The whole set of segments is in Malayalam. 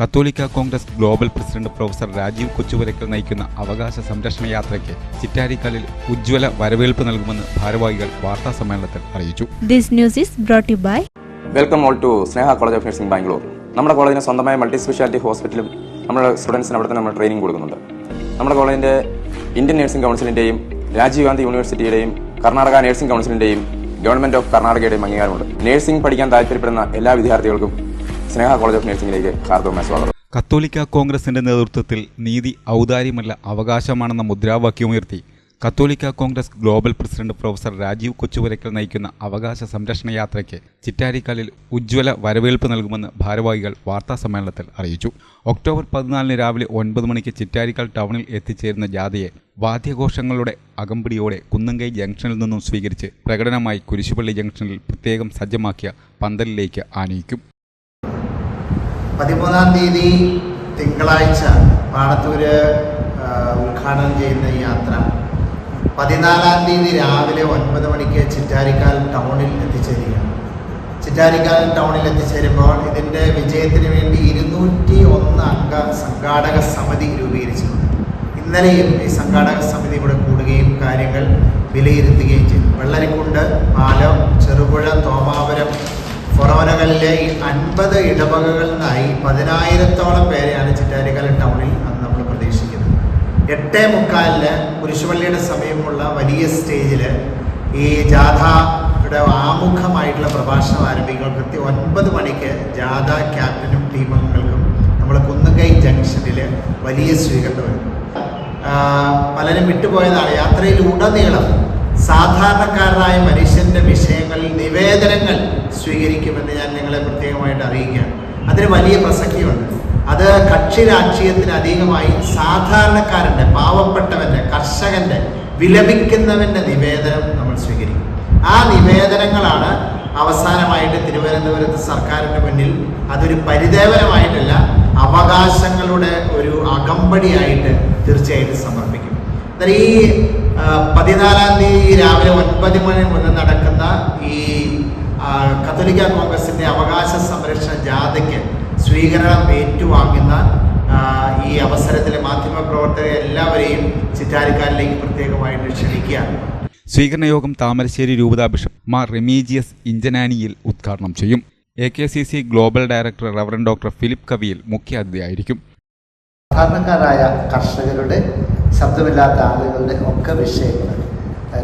കത്തോലിക്ക Congress global president professor Rajeev Kochuvarakkal നയിക്കുന്ന അവകാശ സംരക്ഷണ യാത്രയ്ക്ക് ചിറ്റാരിക്കാലിൽ ഉജ്ജ്വല വരവേൽപ്പ് നൽകുമെന്ന് ഭാരവാഹികൾ വാർത്താ സമ്മേളനത്തിൽ അറിയിച്ചു. To you by welcome all to Sneha college of nursing Bangalore നമ്മുടെ കോളേജിന് സ്വന്തമായ മൾട്ടി സ്പെഷ്യാലിറ്റി ഹോസ്പിറ്റലും നമ്മുടെ സ്റ്റുഡൻസിന് അവിടെ തന്നെ നമ്മൾ ട്രെയിനിങ് കൊടുക്കുന്നുണ്ട്. നമ്മുടെ കോളേജിന്റെ ഇന്ത്യൻ നഴ്സിംഗ് കൗൺസിലിന്റെയും രാജീവ് ഗാന്ധി യൂണിവേഴ്സിറ്റിയുടെയും കർണാടക നഴ്സിംഗ് കൗൺസിലിന്റെയും ഗവൺമെന്റ് ഓഫ് കർണാടകയുടെയും അംഗീകാരമുണ്ട്. നഴ്സിംഗ് പഠിക്കാൻ താല്പര്യപ്പെടുന്ന എല്ലാ വിദ്യാർത്ഥികൾക്കും സ്നേഹ കോളേജ് ഓഫ് നഴ്സിംഗിലേക്ക് ഹാർദവമായ സ്വാഗതം. കത്തോലിക്ക കോൺഗ്രസിന്റെ നേതൃത്വത്തിൽ നീതി ഔദാര്യമല്ല അവകാശമാണെന്ന മുദ്രാവാക്യമുയർത്തി കത്തോലിക്ക Congress global president professor Rajeev Kochuvaraykkal നയിക്കുന്ന അവകാശ സംരക്ഷണ യാത്രയ്ക്ക് ചിറ്റാരിക്കാലിൽ ഉജ്ജ്വല വരവേൽപ്പ് നൽകുമെന്ന് ഭാരവാഹികൾ വാർത്താ സമ്മേളനത്തിൽ അറിയിച്ചു. ഒക്ടോബർ പതിനാലിന് രാവിലെ ഒൻപത് മണിക്ക് ചിറ്റാരിക്കാൽ ടൗണിൽ എത്തിച്ചേരുന്ന ജാഥയെ വാദ്യഘോഷങ്ങളുടെ അകമ്പടിയോടെ കുന്നങ്കൈ ജംഗ്ഷനിൽ നിന്നും സ്വീകരിച്ച് പ്രകടനമായി കുരിശുപള്ളി ജംഗ്ഷനിൽ പ്രത്യേകം സജ്ജമാക്കിയ പന്തലിലേക്ക് ആനയിക്കും. പതിമൂന്നാം തീയതി തിങ്കളാഴ്ച പാടത്തൂര് ഉദ്ഘാടനം ചെയ്യുന്ന യാത്ര. പതിനാലാം തീയതി രാവിലെ ഒൻപത് മണിക്ക് ചിറ്റാരിക്കാൽ ടൗണിൽ എത്തിച്ചേരുകയാണ്. ചിറ്റാരിക്കാൽ ടൗണിൽ എത്തിച്ചേരുമ്പോൾ ഇതിന്റെ വിജയത്തിന് വേണ്ടി ഇരുന്നൂറ്റി ഒന്ന് അംഗ സംഘാടക സമിതി രൂപീകരിച്ചിട്ടുണ്ട്. ഇന്നലെയും ഈ സംഘാടക സമിതി ഇവിടെ കൂടുകയും കാര്യങ്ങൾ വിലയിരുത്തുകയും ചെയ്തു. വെള്ളരിക്കുണ്ട് പാലം ചെറുപുഴ തോമാപുരം ഫൊറോനകളിലെ അൻപത് ഇടവകകളിലായി പതിനായിരത്തോളം പേരെയാണ് ചിറ്റാരിക്കാല ടൗണിൽ അന്ന് നമ്മൾ പ്രതീക്ഷിക്കുന്നത്. എട്ടേ മുക്കാലിന് കുരിശുപള്ളിയുടെ സമയമുള്ള വലിയ സ്റ്റേജിൽ ഈ ജാഥയുടെ ആമുഖമായിട്ടുള്ള പ്രഭാഷണം ആരംഭിക്കുമ്പോൾ കൃത്യം ഒൻപത് മണിക്ക് ജാഥ ക്യാപ്റ്റനും ടീം അംഗങ്ങൾക്കും നമ്മൾ കുന്നുകൈ ജംഗ്ഷനിൽ വലിയ സ്വീകരണം വരും പലരും വിട്ടുപോയതാണ്. യാത്രയിൽ ഉടനീളം സാധാരണക്കാരനായ മനുഷ്യന്റെ വിഷയങ്ങളിൽ നിവേദനങ്ങൾ സ്വീകരിക്കുമെന്ന് ഞാൻ നിങ്ങളെ പ്രത്യേകമായിട്ട് അറിയിക്കുകയാണ്. അതിന് വലിയ പ്രസക്തിയുണ്ട് അത് കക്ഷി രാഷ്ട്രീയത്തിന് അധികമായി സാധാരണക്കാരന്റെ പാവപ്പെട്ടവന്റെ കർഷകന്റെ വിലപിക്കുന്നവന്റെ നിവേദനം നമ്മൾ സ്വീകരിക്കും. ആ നിവേദനങ്ങളാണ് അവസാനമായിട്ട് തിരുവനന്തപുരത്ത് സർക്കാരിന്റെ മുന്നിൽ അതൊരു പരിദേവനമായിട്ടല്ല അവകാശങ്ങളുടെ ഒരു അകമ്പടിയായിട്ട് തീർച്ചയായിട്ടും സമർപ്പിക്കും. എന്നാൽ ഈ പതിനാലാം തീയതി രാവിലെ ഒൻപത് മണി മുതൽ നടക്കുന്ന ഈ കത്തോലിക്ക കോൺഗ്രസിന്റെ അവകാശ സംരക്ഷണ ജാഥയ്ക്ക് സ്വീകരണം ഏറ്റുവാങ്ങുന്ന ഈ അവസരത്തിലെ മാധ്യമപ്രവർത്തകരെ എല്ലാവരെയും ചിറ്റാരിക്കാരിലേക്ക് പ്രത്യേകമായിട്ട് ക്ഷണിക്കുകയാണ്. സ്വീകരണ യോഗം താമരശ്ശേരി രൂപതാ ബിഷപ്പ് മാർ റെമീജിയസ് ഇഞ്ചനാനിയിൽ ഉദ്ഘാടനം ചെയ്യും. A K C C global director reverend doctor Philip Kaviyil മുഖ്യാതിഥിയായിരിക്കും. സാധാരണക്കാരായ കർഷകരുടെ ശബ്ദമില്ലാത്ത ആളുകളുടെ ഒക്കെ വിഷയങ്ങൾ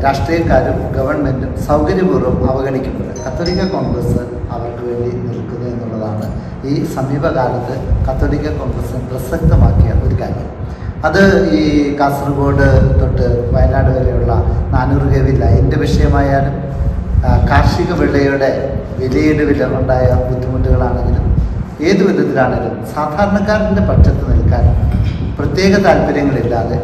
രാഷ്ട്രീയക്കാരും ഗവൺമെന്റും സൗകര്യപൂർവം അവഗണിക്കുന്നത് കത്തോലിക്ക കോൺഗ്രസ് അവർക്ക് വേണ്ടി നിൽക്കുന്നു എന്നുള്ളതാണ് ഈ സമീപകാലത്ത് കത്തോലിക്ക കോൺഗ്രസ് പ്രസക്തമാക്കിയ ഒരു കാര്യം. അത് ഈ കാസർഗോഡ് തൊട്ട് വയനാട് വരെയുള്ള നാനൂറ് കെ വില്ല ലൈന്റെ വിഷയമായാലും കാർഷിക വിളയുടെ വിലയിടിവിൽ ഉണ്ടായ ബുദ്ധിമുട്ടുകളാണെങ്കിലും ഏത് വിധത്തിലാണെങ്കിലും സാധാരണക്കാരന്റെ പക്ഷത്ത് നിൽക്കാൻ പ്രത്യേക താല്പര്യങ്ങളില്ലാതെ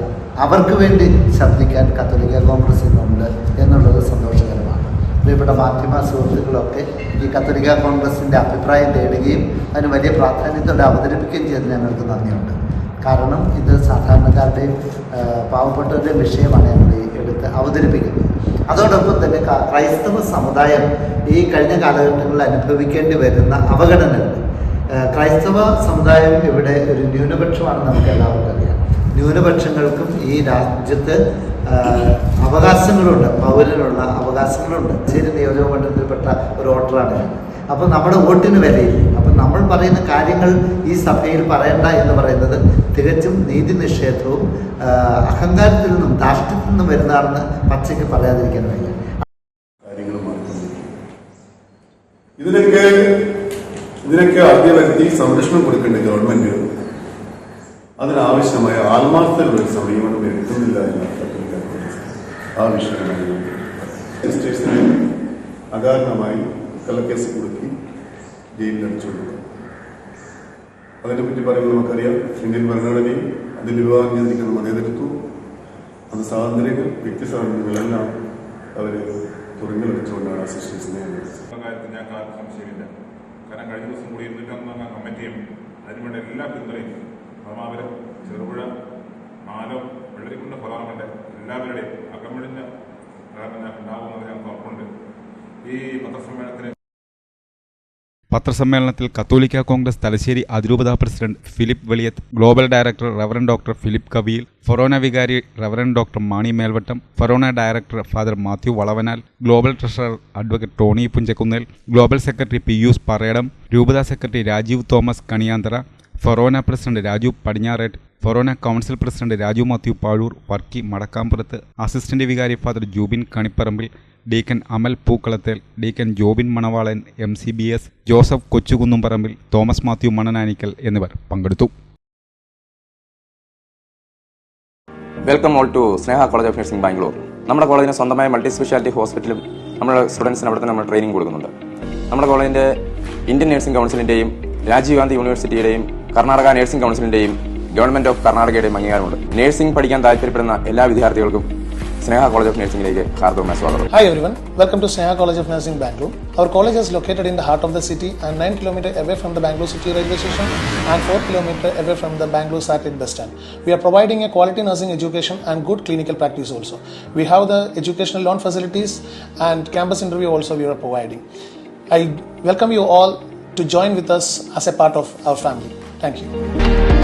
അവർക്ക് വേണ്ടി ശബ്ദിക്കാൻ കത്തോലിക്ക കോൺഗ്രസ് ഇന്നുണ്ട് എന്നുള്ളത് സന്തോഷകരമാണ്. പ്രിയപ്പെട്ട മാധ്യമ സുഹൃത്തുക്കളൊക്കെ ഈ കത്തോലിക്ക കോൺഗ്രസിന്റെ അഭിപ്രായം തേടുകയും അതിന് വലിയ പ്രാധാന്യത്തോടെ അവതരിപ്പിക്കുകയും ചെയ്ത് ഞങ്ങൾക്ക് നന്ദിയുണ്ട്. കാരണം ഇത് സാധാരണക്കാരുടെയും പാവപ്പെട്ടവരുടെയും വിഷയമാണ് ഞങ്ങൾ എടുത്ത് അവതരിപ്പിക്കുന്നത്. അതോടൊപ്പം തന്നെ ക്രൈസ്തവ സമുദായം ഈ കഴിഞ്ഞ കാലഘട്ടങ്ങളിൽ അനുഭവിക്കേണ്ടി വരുന്ന അവഗണനകൾ. ക്രൈസ്തവ സമുദായം ഇവിടെ ഒരു ന്യൂനപക്ഷമാണ് നമുക്ക് എല്ലാവർക്കും അറിയാം. ന്യൂനപക്ഷങ്ങൾക്കും ഈ രാജ്യത്ത് അവകാശങ്ങളുണ്ട് പൗരനുള്ള അവകാശങ്ങളുണ്ട്. ശരി നിയോജക മണ്ഡലത്തിൽപ്പെട്ട ഒരു വോട്ടറാണ് ഞാൻ. അപ്പോൾ നമ്മുടെ വോട്ടിന് വിലയില്ല. അപ്പം നമ്മൾ പറയുന്ന കാര്യങ്ങൾ ഈ സഭയിൽ പറയണ്ട എന്ന് പറയുന്നത് തികച്ചും നീതി നിഷേധവും അഹങ്കാരത്തിൽ നിന്നും ധാർഷ്ട്യത്തിൽ നിന്നും വരുന്നതാണെന്ന് പച്ചയ്ക്ക് പറയാതിരിക്കാൻ വയ്യ. ഇതിനൊക്കെ ഇതിനൊക്കെ ആദ്യ വ്യക്തി സംരക്ഷണം കൊടുക്കേണ്ട ഗവൺമെന്റ് അതിനാവശ്യമായ ആത്മാർത്ഥതയുള്ള ഒരു സമീപനം എടുക്കുന്നില്ല എന്ന് ആ രജിസ്ട്രേഷനെ അകാരണമായി കള്ളക്കേസ് കൊടുക്കി ജയിലിൽ അടിച്ചുകൊടുക്കുക അതിനെപ്പറ്റി പറയുമ്പോൾ നമുക്കറിയാം ഇന്ത്യൻ ഭരണഘടനയും അതിന്റെ വിവാഹം നിയന്ത്രിക്കുന്ന മതേതരത്വവും അത് സ്വാതന്ത്ര്യങ്ങൾ വ്യക്തി സ്വാതന്ത്ര്യങ്ങളെല്ലാം അവർ ആ കാര്യത്തിൽ ഞാൻ ആർക്കും സംശയമില്ല കാരണം കഴിഞ്ഞ ദിവസം കൂടി ഇരുന്നൂറ്റൊന്നംഗ കമ്മിറ്റിയും അതിനുവേണ്ട എല്ലാ പിന്തുണയും പരമാവരം ചെറുപുഴ മാലം വെള്ളരിക്കുണ്ട് പ്രധാനമന്ത്രി എല്ലാവരുടെയും അകമഴിഞ്ഞ ഞാൻ ഉണ്ടാകുമെന്ന് ഞങ്ങൾക്ക് ഉറപ്പുണ്ട്. ഈ പത്രസമ്മേളനത്തിന് പത്രസമ്മേളനത്തിൽ കത്തോലിക്ക Congress Thalassery അതിരൂപതാ president Philip Veliyath global director reverend doctor Philip Kaviyil forane വികാരി reverend doctor Mani Melvettam forane director father Mathew Valavanal global treasurer advocate Tony Punchakkunnel global secretary Pius Parayadam രൂപതാ secretary Rajeev Thomas Kaniyanthara forane president Raju Padinjarettu forane council president Raju Mathew Pazhoor Varkey Madakkampurath assistant വികാരി father Jubin Kanipparambil deacon Amal Pookkalathel deacon Jobin Manavalan M C B S Joseph Kochukunnumparambil Thomas Mathew Mananikkal എന്നിവർ പങ്കെടുത്തു. Welcome all to Sneha college of nursing Bangalore നമ്മുടെ കോളേജിന് സ്വന്തമായ മൾട്ടി സ്പെഷ്യാലിറ്റി ഹോസ്പിറ്റലും നമ്മുടെ സ്റ്റുഡൻസിന് അവിടെ തന്നെ നമ്മൾ ട്രെയിനിങ് കൊടുക്കുന്നുണ്ട്. നമ്മുടെ കോളേജിന്റെ ഇന്ത്യൻ നഴ്സിംഗ് കൗൺസിലിന്റെയും രാജീവ് ഗാന്ധി യൂണിവേഴ്സിറ്റിയുടെയും കർണാടക നഴ്സിംഗ് കൗൺസിലിന്റെയും ഗവൺമെന്റ് ഓഫ് കർണാടകയുടെയും അംഗീകാരമുണ്ട് നഴ്സിംഗ് പഠിക്കാൻ താല്പര്യപ്പെടുന്ന എല്ലാ വിദ്യാർത്ഥികൾക്കും സ്നേഹ കോളേജ് ഓഫ് നഴ്സിംഗിലേക്ക് ഹാർദവമായ സ്വാഗതം Hi everyone, welcome to Sneha College of Nursing Bangalore. Our college is located in the heart of the city and 9 km away from the Bangalore City railway station and 4 km away from the Bangalore satellite bus stand. We are providing a quality nursing education and good clinical practice also. We have the educational loan facilities and campus interview also we are providing. I welcome you all to join with us as a part of our family. Thank you.